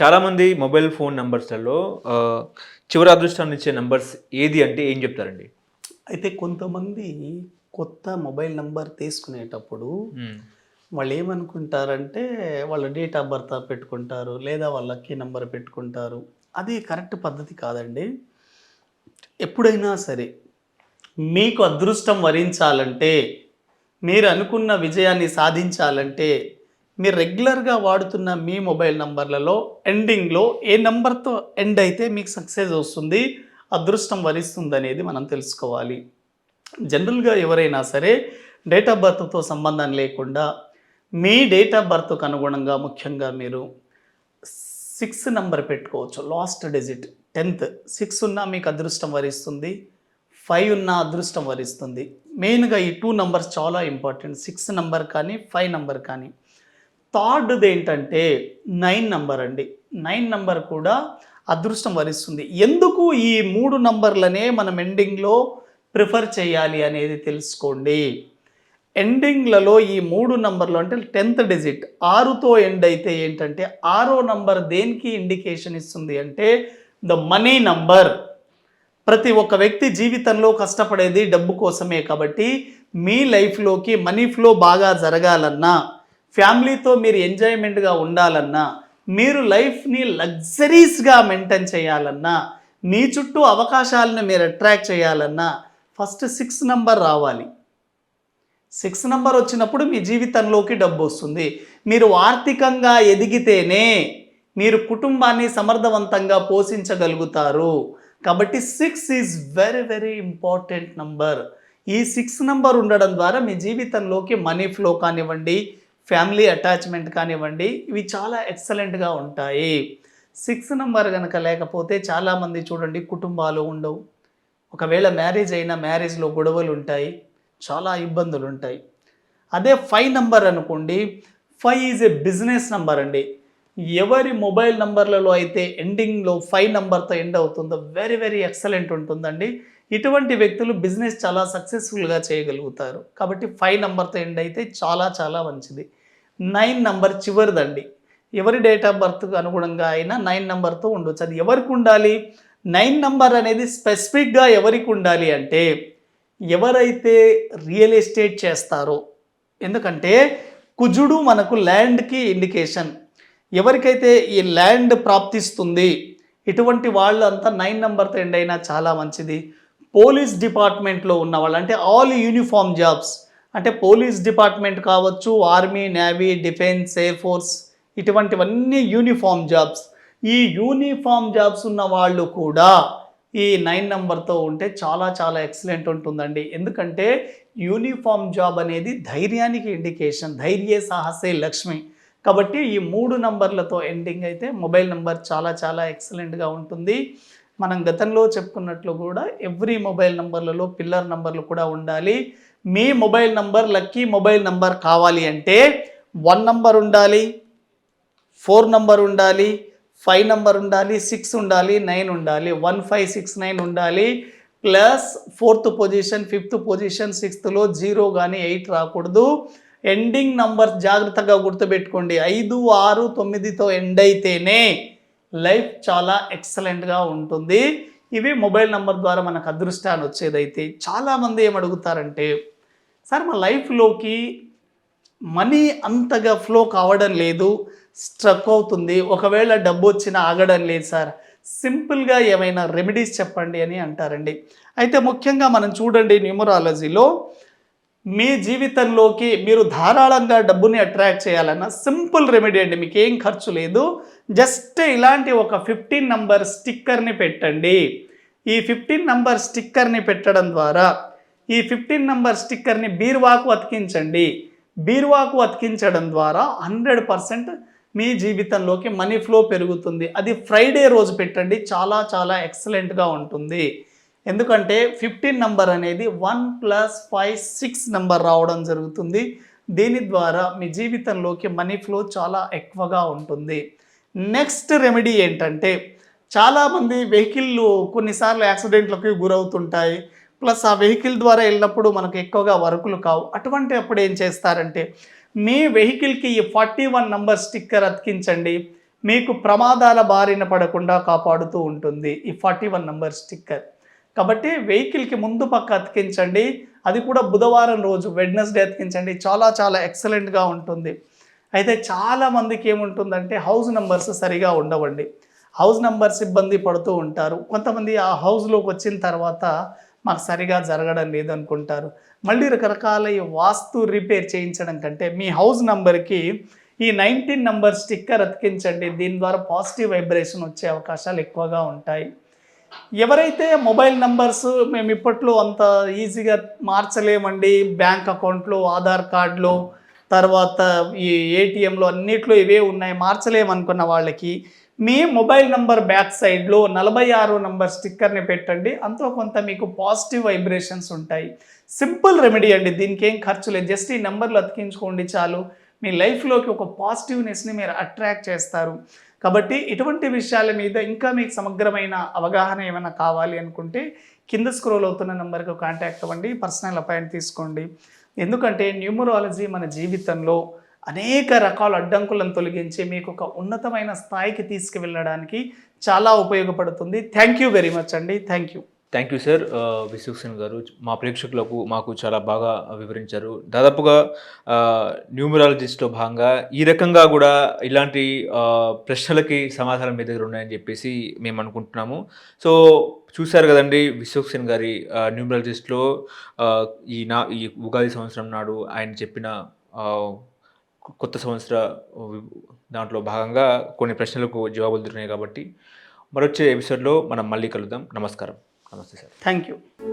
చాలామంది mobile phone నంబర్స్లలో చివరి అదృష్టాన్ని ఇచ్చే నంబర్స్ ఏది అంటే ఏం చెప్తారండి? అయితే కొంతమంది కొత్త మొబైల్ నంబర్ తీసుకునేటప్పుడు. వాళ్ళు ఏమనుకుంటారంటే వాళ్ళ డేట్ ఆఫ్ బర్త్ పెట్టుకుంటారు లేదా వాళ్ళ లక్కీ నెంబర్ పెట్టుకుంటారు. అది కరెక్ట్ పద్ధతి కాదండి. ఎప్పుడైనా సరే మీకు అదృష్టం వరించాలంటే మీరు అనుకున్న విజయాన్ని సాధించాలంటే మీరు రెగ్యులర్గా వాడుతున్న మీ మొబైల్ నంబర్లలో ఎండింగ్లో ఏ నెంబర్తో ఎండ్ అయితే మీకు సక్సెస్ వస్తుంది అదృష్టం వరిస్తుంది అనేది మనం తెలుసుకోవాలి. జనరల్గా ఎవరైనా సరే డేట్ ఆఫ్ బర్త్తో సంబంధం లేకుండా మీ డేట్ ఆఫ్ బర్త్కు అనుగుణంగా ముఖ్యంగా మీరు సిక్స్ నెంబర్ పెట్టుకోవచ్చు. లాస్ట్ డిజిట్ టెన్త్ సిక్స్ ఉన్నా మీకు అదృష్టం వరిస్తుంది ఫైవ్ ఉన్న అదృష్టం వరిస్తుంది. మెయిన్గా ఈ టూ నంబర్స్ చాలా ఇంపార్టెంట్ సిక్స్ నెంబర్ కానీ ఫైవ్ నెంబర్ కానీ. థర్డ్ది ఏంటంటే నైన్ నంబర్ అండి. నైన్ నంబర్ కూడా అదృష్టం వరిస్తుంది. ఎందుకు ఈ మూడు నంబర్లనే మనం ఎండింగ్లో ప్రిఫర్ చేయాలి అనేది తెలుసుకోండి. ఎండింగ్లలో ఈ మూడు నంబర్లు అంటే టెన్త్ డిజిట్ ఆరుతో ఎండ్ అయితే ఏంటంటే ఆరో నంబర్ దేనికి ఇండికేషన్ ఇస్తుంది అంటే ద మనీ నంబర్. ప్రతి ఒక్క వ్యక్తి జీవితంలో కష్టపడేది డబ్బు కోసమే కాబట్టి మీ లైఫ్లోకి మనీ ఫ్లో బాగా జరగాలన్నా ఫ్యామిలీతో మీరు ఎంజాయ్మెంట్గా ఉండాలన్నా మీరు లైఫ్ని లగ్జరీస్గా మెయింటైన్ చేయాలన్నా మీ చుట్టూ అవకాశాలను మీరు అట్రాక్ట్ చేయాలన్నా ఫస్ట్ సిక్స్ నంబర్ రావాలి. సిక్స్ నంబర్ వచ్చినప్పుడు మీ జీవితంలోకి డబ్బు వస్తుంది. మీరు ఆర్థికంగా ఎదిగితేనే మీరు కుటుంబాన్ని సమర్థవంతంగా పోషించగలుగుతారు. కాబట్టి six is very very important number. ఈ సిక్స్ నంబర్ ఉండడం ద్వారా మీ జీవితంలోకి మనీ ఫ్లో కానివ్వండి ఫ్యామిలీ అటాచ్మెంట్ కానివ్వండి ఇవి చాలా ఎక్సలెంట్గా ఉంటాయి. సిక్స్ నెంబర్ కనుక లేకపోతే చాలామంది చూడండి కుటుంబాలు ఉండవు. ఒకవేళ మ్యారేజ్ అయినా మ్యారేజ్లో గొడవలు ఉంటాయి చాలా ఇబ్బందులు ఉంటాయి. అదే ఫైవ్ నంబర్ అనుకోండి five is a business number అండి. ఎవరి మొబైల్ నంబర్లలో అయితే ఎండింగ్లో ఫైవ్ నంబర్తో ఎండ్ అవుతుందో వెరీ వెరీ ఎక్సలెంట్ ఉంటుందండి. ఇటువంటి వ్యక్తులు బిజినెస్ చాలా సక్సెస్ఫుల్గా చేయగలుగుతారు. కాబట్టి ఫైవ్ నంబర్తో ఎండ్ అయితే చాలా చాలా మంచిది. నైన్ నంబర్ చివరిదండి. ఎవరి డేట్ ఆఫ్ బర్త్కు అనుగుణంగా అయినా నైన్ నెంబర్తో ఉండొచ్చు. అది ఎవరికి ఉండాలి? నైన్ నంబర్ అనేది స్పెసిఫిక్గా ఎవరికి ఉండాలి అంటే ఎవరైతే రియల్ ఎస్టేట్ చేస్తారో. ఎందుకంటే కుజుడు మనకు ల్యాండ్కి ఇండికేషన్. ఎవరికైతే ఈ ల్యాండ్ ప్రాప్తిస్తుంది ఇటువంటి వాళ్ళు అంతా నైన్ నెంబర్తో ఎండ్ అయినా చాలా మంచిది. పోలీస్ డిపార్ట్మెంట్లో ఉన్న వాళ్ళు అంటే ఆల్ యూనిఫామ్ జాబ్స్. అంటే పోలీస్ డిపార్ట్మెంట్ కావచ్చు army navy defence air force ఇటువంటివన్నీ యూనిఫామ్ జాబ్స్. ఈ యూనిఫామ్ జాబ్స్ ఉన్న వాళ్ళు కూడా ఈ నైన్ నెంబర్తో ఉంటే చాలా చాలా ఎక్సలెంట్ ఉంటుందండి. ఎందుకంటే యూనిఫామ్ జాబ్ అనేది ధైర్యానికి ఇండికేషన్ ధైర్యే సాహసే లక్ష్మి. కాబట్టి ఈ మూడు నంబర్లతో ఎండింగ్ అయితే మొబైల్ నెంబర్ చాలా చాలా ఎక్సలెంట్గా ఉంటుంది. మనం గతంలో చెప్పుకున్నట్లు కూడా ఎవ్రీ మొబైల్ నంబర్లలో పిల్లర్ నంబర్లు కూడా ఉండాలి. మీ mobile number lucky mobile number కావాలి అంటే వన్ నంబర్ ఉండాలి ఫోర్ నంబర్ ఉండాలి ఫైవ్ నంబర్ ఉండాలి సిక్స్ ఉండాలి నైన్ ఉండాలి. వన్ ఫైవ్ సిక్స్ నైన్ ఉండాలి. Plus fourth position fifth position సిక్స్త్లో zero కానీ ఎయిట్ రాకూడదు. ఎండింగ్ నంబర్ జాగ్రత్తగా గుర్తుపెట్టుకోండి. ఐదు ఆరు తొమ్మిదితో ఎండ్ అయితేనే లైఫ్ చాలా ఎక్సలెంట్గా ఉంటుంది. ఇవి మొబైల్ నంబర్ ద్వారా మనకు అదృష్టాన్ని వచ్చేదైతే చాలామంది ఏం అడుగుతారంటే సార్ మా లైఫ్లోకి మనీ అంతగా ఫ్లో కావడం లేదు స్ట్రక్ అవుతుంది. ఒకవేళ డబ్బు వచ్చినా ఆగడం లేదు సార్. సింపుల్గా ఏమైనా రెమెడీస్ చెప్పండి అని అంటారండి. అయితే ముఖ్యంగా మనం చూడండి న్యూమరాలజీలో మీ జీవితంలోకి మీరు ధారాళంగా డబ్బుని అట్రాక్ట్ చేయాలన్న సింపుల్ రెమెడీ అండి మీకు ఏం ఖర్చు లేదు. జస్ట్ ఇలాంటి ఒక ఫిఫ్టీన్ నంబర్ స్టిక్కర్ని పెట్టండి. ఈ ఫిఫ్టీన్ నంబర్ స్టిక్కర్ని పెట్టడం ద్వారా ఈ ఫిఫ్టీన్ నంబర్ స్టిక్కర్ని బీరువాకు అతికించండి. బీరువాకు అతికించడం ద్వారా హండ్రెడ్ పర్సెంట్ మీ జీవితంలోకి మనీ ఫ్లో పెరుగుతుంది. అది ఫ్రైడే రోజు పెట్టండి. చాలా చాలా ఎక్సలెంట్గా ఉంటుంది. ఎందుకంటే ఫిఫ్టీన్ నంబర్ అనేది one plus five six number రావడం జరుగుతుంది. దీని ద్వారా మీ జీవితంలోకి మనీ ఫ్లో చాలా ఎక్కువగా ఉంటుంది. నెక్స్ట్ రెమెడీ ఏంటంటే చాలామంది వెహికల్ కొన్నిసార్లు యాక్సిడెంట్లకు గురవుతుంటాయి. ప్లస్ ఆ వెహికల్ ద్వారా వెళ్ళినప్పుడు మనకు ఎక్కువగా వర్కులు కావు. అటువంటి అప్పుడు ఏం చేస్తారంటే మీ వెహికల్కి ఈ ఫార్టీ వన్ నంబర్ స్టిక్కర్ అతికించండి. మీకు ప్రమాదాల బారిన పడకుండా కాపాడుతూ ఉంటుంది ఈ ఫార్టీ వన్ నంబర్ స్టిక్కర్. కాబట్టి వెహికల్కి ముందు పక్క అతికించండి. అది కూడా బుధవారం రోజు వెడ్నెస్డే అతికించండి. చాలా చాలా ఎక్సలెంట్గా ఉంటుంది. అయితే చాలామందికి ఏముంటుందంటే హౌస్ నెంబర్స్ సరిగా ఉండవండి. హౌస్ నెంబర్స్ ఇబ్బంది పడుతూ ఉంటారు. కొంతమంది ఆ హౌస్లోకి వచ్చిన తర్వాత మాకు సరిగా జరగడం లేదనుకుంటారు. మళ్ళీ రకరకాల ఈ వాస్తు రిపేర్ చేయించడం కంటే మీ హౌస్ నెంబర్కి ఈ నైన్టీన్ నంబర్ స్టిక్కర్ అతికించండి. దీని ద్వారా పాజిటివ్ వైబ్రేషన్ వచ్చే అవకాశాలు ఎక్కువగా ఉంటాయి. ఎవరైతే మొబైల్ నంబర్స్ మేము ఇప్పట్లో అంత ఈజీగా మార్చలేమండి. బ్యాంక్ అకౌంట్లు ఆధార్ కార్డులు తర్వాత ఈ ఏటీఎంలో అన్నిట్లో ఇవే ఉన్నాయి. మార్చలేమనుకున్న వాళ్ళకి మీ మొబైల్ నంబర్ బ్యాక్ సైడ్లో నలభై ఆరు నంబర్ స్టిక్కర్ని పెట్టండి. అంతో కొంత మీకు పాజిటివ్ వైబ్రేషన్స్ ఉంటాయి. సింపుల్ రెమెడీ అండి. దీనికి ఏం ఖర్చు లేదు. జస్ట్ ఈ నెంబర్లు అతికించుకోండి చాలు. మీ లైఫ్లోకి ఒక పాజిటివ్నెస్ని మీరు అట్రాక్ట్ చేస్తారు. కాబట్టి ఇటువంటి విషయాల మీద ఇంకా మీకు సమగ్రమైన అవగాహన ఏమైనా కావాలి అనుకుంటే కింద స్క్రోల్ అవుతున్న నెంబర్కి కాంటాక్ట్ అవ్వండి. పర్సనల్ అపాయింట్ తీసుకోండి. ఎందుకంటే న్యూమరాలజీ మన జీవితంలో అనేక రకాల అడ్డంకులను తొలగించి మీకు ఒక ఉన్నతమైన స్థాయికి తీసుకువెళ్ళడానికి చాలా ఉపయోగపడుతుంది. థ్యాంక్ యూ వెరీ మచ్ అండి. Thank you thank you sir Vishwaksen గారు మా ప్రేక్షకులకు మాకు చాలా బాగా వివరించారు. దాదాపుగా uh, న్యూమరాలజిస్ట్లో భాగంగా ఈ రకంగా కూడా ఇలాంటి uh, ప్రశ్నలకి సమాధానం మీ దగ్గర ఉన్నాయని చెప్పేసి మేము అనుకుంటున్నాము. సో చూశారు కదండి విశ్వక్సేన్ గారి uh, న్యూమరాలజిస్ట్లో ఈ నా ఈ ఉగాది సంవత్సరం నాడు ఆయన చెప్పిన కొత్త సంవత్సర దాంట్లో భాగంగా కొన్ని ప్రశ్నలకు జవాబులు దొరికినాయి కాబట్టి మరొచ్చే ఎపిసోడ్లో మనం మళ్ళీ కలుద్దాం. నమస్కారం. నమస్తే సార్. Thank you.